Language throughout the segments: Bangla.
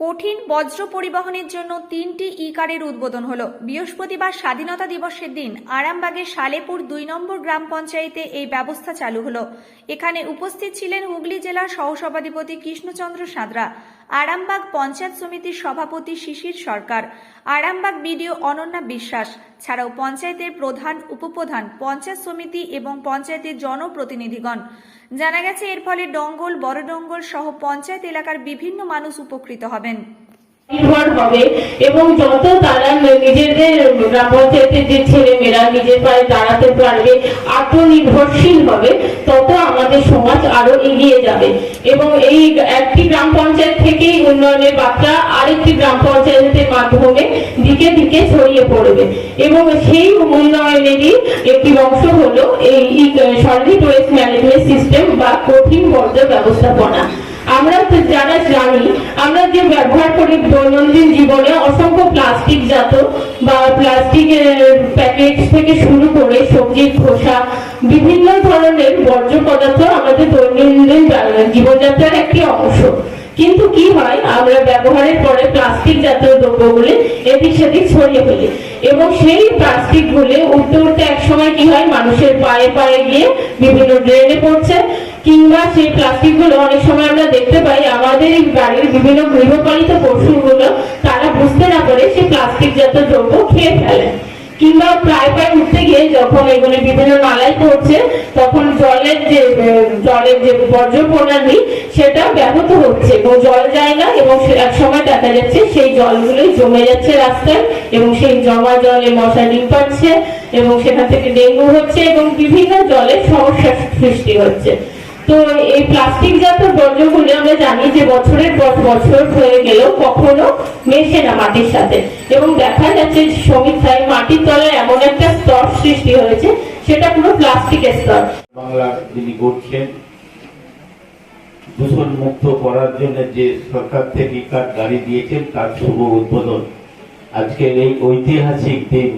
কঠিন বজ্র পরিবহনের জন্য তিনটি ই কারের উদ্বোধন হল। বৃহস্পতিবার স্বাধীনতা দিবসের দিন আরামবাগের সালেপুর দুই নম্বর গ্রাম পঞ্চায়েতে এই ব্যবস্থা চালু হল। এখানে উপস্থিত ছিলেন হুগলি জেলার সহসভাধিপতি কৃষ্ণচন্দ্র সাঁতরা, আরামবাগ পঞ্চায়েত সমিতির সভাপতি শিশির সরকার, আরামবাগ বিডিও অনন্যা বিশ্বাস, ছাড়াও পঞ্চায়েতের প্রধান, উপপ্রধান, পঞ্চায়েত সমিতি এবং পঞ্চায়েতের জনপ্রতিনিধিগণ। জানা গেছে, এর ফলে ডঙ্গল, বড় ডঙ্গল সহ পঞ্চায়েত এলাকার বিভিন্ন মানুষ উপকৃত হবেন। নির্ভর হবে এবং যত তারা নিজেদের গ্রাম পঞ্চায়েতের যে ছেলেমেয়েরা, নিজের পায়ে দাঁড়াতে পারবে, আত্মনির্ভরশীল হবে, তত আমাদের সমাজ আরও এগিয়ে যাবে। এবং এই একটি গ্রাম পঞ্চায়েত থেকেই উন্নয়নের বার্তা আরেকটি গ্রাম পঞ্চায়েতের মাধ্যমে দিকে দিকে ছড়িয়ে পড়বে। এবং সেই উন্নয়নেরই একটি অংশ হলো এই সলিড ওয়েস্ট ম্যানেজমেন্ট সিস্টেম বা কঠিন বর্জ্য ব্যবস্থাপনা। আমরা যারা জানি, আমরা যে ব্যবহার করি দৈনন্দিন জীবনে অসংখ্য প্লাস্টিক জাত বা প্লাস্টিকের প্যাকেট থেকে শুরু করে সবজির খোসা, বিভিন্ন ধরনের বর্জ্য পদার্থ আমাদের দৈনন্দিন জীবনযাত্রার একটি অংশ। কিন্তু কি হয়? আমরা ব্যবহারের পরে প্লাস্টিক জাতীয় দ্রব্যগুলি এদিক সেদিক ছড়িয়ে ফেলি। এবং সেই প্লাস্টিক গুলি উঠতে উঠতে এক সময় কি হয়? মানুষের পায়ে পায়ে গিয়ে বিভিন্ন ড্রেনে পড়ছে। কিংবা সেই প্লাস্টিকগুলো অনেক সময় আমরা দেখতে পাই, আমাদের এই বাড়ির বিভিন্ন গৃহপালিত পশুগুলো তারা বুঝতে না পারে সেই প্লাস্টিক জাতীয় দ্রব্য খেয়ে ফেলে। কিংবা প্রায় উঠতে গিয়ে যখন এগুলি বিভিন্ন নালায় পড়ছে, তখন জলের যে জলের যে বর্জ্য প্রণালী, সেটা ব্যাহত হচ্ছে এবং জল যায় না এবং এক সময় দেখা যাচ্ছে সেই জলগুলোই জমে যাচ্ছে রাস্তায় এবং সেই জমা জলে মশা ডিম পাচ্ছে এবং সেখান থেকে ডেঙ্গু হচ্ছে এবং বিভিন্ন জলের সমস্যার সৃষ্টি হচ্ছে। তো এই প্লাস্টিক জাত বর্জ্যগুলি আমরা জানি যে বছরের পর বছর হয়ে গেলেও কখনো মেশে না মাটির সাথে। এবং দেখা যাচ্ছে সমীক্ষায় মাটির তলায় এমন একটা স্তর সৃষ্টি হয়েছে, সেটা পুরো প্লাস্টিকের স্তর। বাংলা যিনি করছেন, দূষণ মুক্ত করার জন্য যে সরকার থেকে কার গাড়ি দিয়েছেন, তার শুভ উদ্বোধন। আজকের এই ঐতিহাসিক দিন,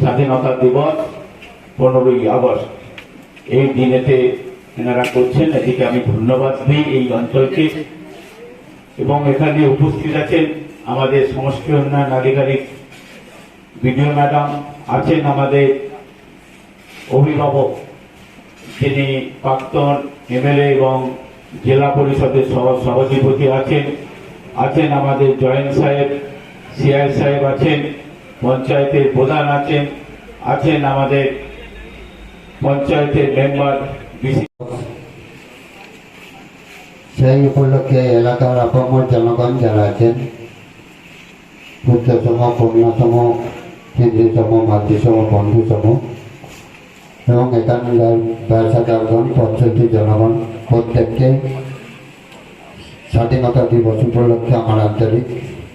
স্বাধীনতা দিবস, পনেরোই আগস্ট। এই দিনেতে এনারা করছেন, এদিকে আমি ধন্যবাদ দিই এই অঞ্চলকে। এবং এখানে উপস্থিত আছেন আমাদের সমষ্টি উন্নয়ন আধিকারিক বিডিও ম্যাডাম, আছেন আমাদের অভিভাবক তিনি প্রাক্তন এমএলএ এবং জেলা পরিষদের সহ- সভাধিপতি আছেন আছেন আমাদের জয়েন্ট সাহেব, সিআই সাহেব আছেন, পঞ্চায়েতের প্রধান আছেন আছেন আমাদের পঞ্চায়েতের মেম্বার সেই উপলক্ষে এলাকার আপামর জনগণ যারা আছেন পুত্রতম কন্যাতম কেন্দ্রীয়তম মাতৃসম বন্ধুতম এবং এখানকার ব্যবসাদারগণ পঞ্চায়েতের জনগণ প্রত্যেককে স্বাধীনতা দিবস উপলক্ষে আমার আন্তরিক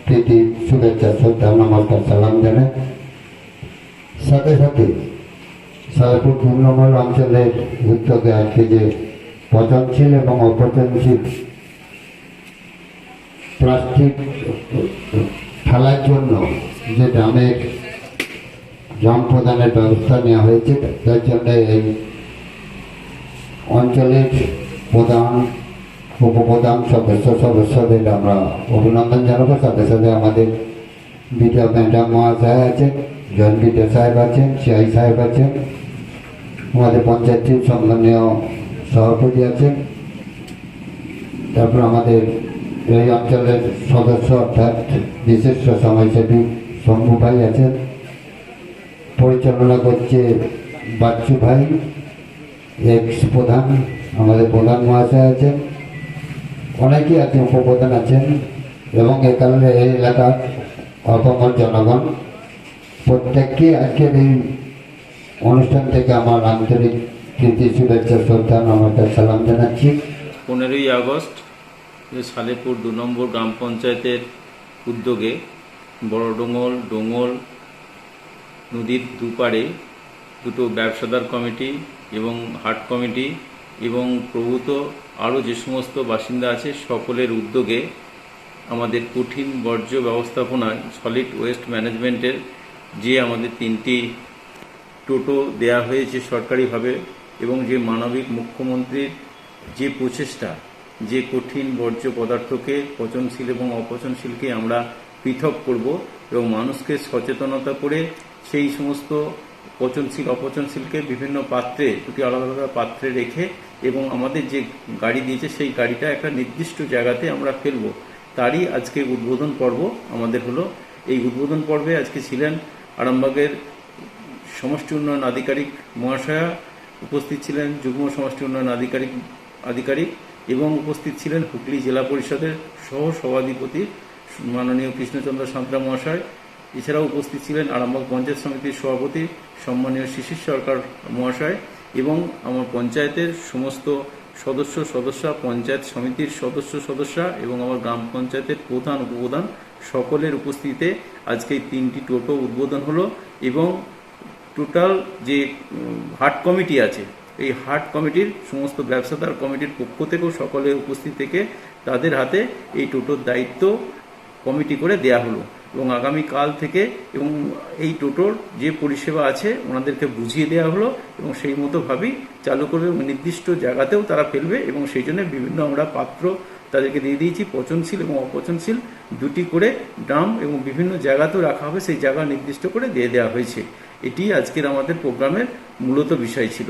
প্রীতি, শুভেচ্ছা, শ্রদ্ধা, নমস্কার, সালাম জানাই। সাথে সাথে সারাপুর পূর্ণমল অঞ্চলের উদ্যোগে আজকে যে পচনশীল এবং অপচনশীল প্লাস্টিক ফেলার জন্য যে ড্রামের ড্রাম প্রদানের ব্যবস্থা নেওয়া হয়েছে, তার জন্য এই অঞ্চলের প্রধান, উপপ্রধান সদস্য সদস্যদের আমরা অভিনন্দন জানাব। সাথে সাথে আমাদের বিডিও ম্যাডাম মহাশয় আছেন বিডিও সাহেব আছেন, সিআই সাহেব আছেন আমাদের পঞ্চায়েত পঞ্চায়েতের সম্মানীয় সভাপতি আছেন। তারপর আমাদের এই অঞ্চলের সদস্য অর্থাৎ বিশিষ্ট সমাজসেবী শম্ভু ভাই আছেন। পরিচালনা করছে বাচ্চু ভাই এক্স প্রধান আমাদের প্রধান মহাশয় আছেন। অনেকেই আছেন, উপপ্রধান আছেন এবং এ কারণে এই এলাকার অপমর জনগণ প্রত্যেককে আজকের এই অনুষ্ঠান থেকে আমার আন্তরিক প্রীতি, শুভেচ্ছা, শ্রদ্ধা, নমস্কার, সালাম জানাচ্ছি। পনেরোই আগস্ট সালেপুর দু নম্বর গ্রাম পঞ্চায়েতের উদ্যোগে বড় ডোঙল নদীর দুপাড়ে দুটো ব্যবসাদার কমিটি এবং হাট কমিটি এবং প্রভূত আরও যে সমস্ত বাসিন্দা আছে, সকলের উদ্যোগে আমাদের কঠিন বর্জ্য ব্যবস্থাপনায় সলিড ওয়েস্ট ম্যানেজমেন্টের যে আমাদের তিনটি টোটো দেয়া হয়েছে সরকারিভাবে এবং যে মানবিক মুখ্যমন্ত্রীর যে প্রচেষ্টা, যে কঠিন বর্জ্য পদার্থকে পচনশীল এবং অপচনশীলকে আমরা পৃথক করব এবং মানুষকে সচেতনতা করে সেই সমস্ত পচনশীল, অপচনশীলকে বিভিন্ন পাত্রে, দুটি আলাদা আলাদা পাত্রে রেখে এবং আমাদের যে গাড়ি দিয়েছে সেই গাড়িটা একটা নির্দিষ্ট জায়গাতে আমরা ফেলব। তারই আজকে উদ্বোধন পর্ব আমাদের হলো। এই উদ্বোধন পর্বে আজকে ছিলেন আরামবাগের সমষ্টি উন্নয়ন আধিকারিক মহাশয়া উপস্থিত ছিলেন, যুগ্ম সমষ্টি উন্নয়ন আধিকারিক আধিকারিক এবং উপস্থিত ছিলেন হুগলি জেলা পরিষদের সহ সভাধিপতি মাননীয় কৃষ্ণচন্দ্র সাঁতরা মহাশয়। এছাড়াও উপস্থিত ছিলেন আরামবাগ পঞ্চায়েত সমিতির সভাপতি সম্মানীয় শিশির সরকার মহাশয় এবং আমার পঞ্চায়েতের সমস্ত সদস্য সদস্যা, পঞ্চায়েত সমিতির সদস্য সদস্যা এবং আমার গ্রাম পঞ্চায়েতের প্রধান উপপ্রধান সকলের উপস্থিতিতে আজকে তিনটি টোটো উদ্বোধন হলো এবং টোটাল যে হাট কমিটি আছে, এই হাট কমিটির সমস্ত ব্যবসাদার কমিটির পক্ষ থেকেও সকলের উপস্থিত থেকে তাদের হাতে এই টোটোর দায়িত্ব কমিটি করে দেয়া হলো। এবং আগামী কাল থেকে এবং এই টোটোর যে পরিষেবা আছে, ওনাদেরকে বুঝিয়ে দেওয়া হলো এবং সেই মতোভাবেই চালু করবে এবং নির্দিষ্ট জায়গাতেও তারা ফেলবে এবং সেই জন্য বিভিন্ন আমরা পাত্র তাদেরকে দিয়ে দিয়েছি, পচনশীল এবং অপচনশীল দুটি করে ড্রাম এবং বিভিন্ন জায়গাতেও রাখা হবে, সেই জায়গা নির্দিষ্ট করে দিয়ে দেওয়া হয়েছে। এটি আজকের আমাদের প্রোগ্রামের মূলত বিষয় ছিল।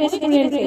রেস্টুরেন্টে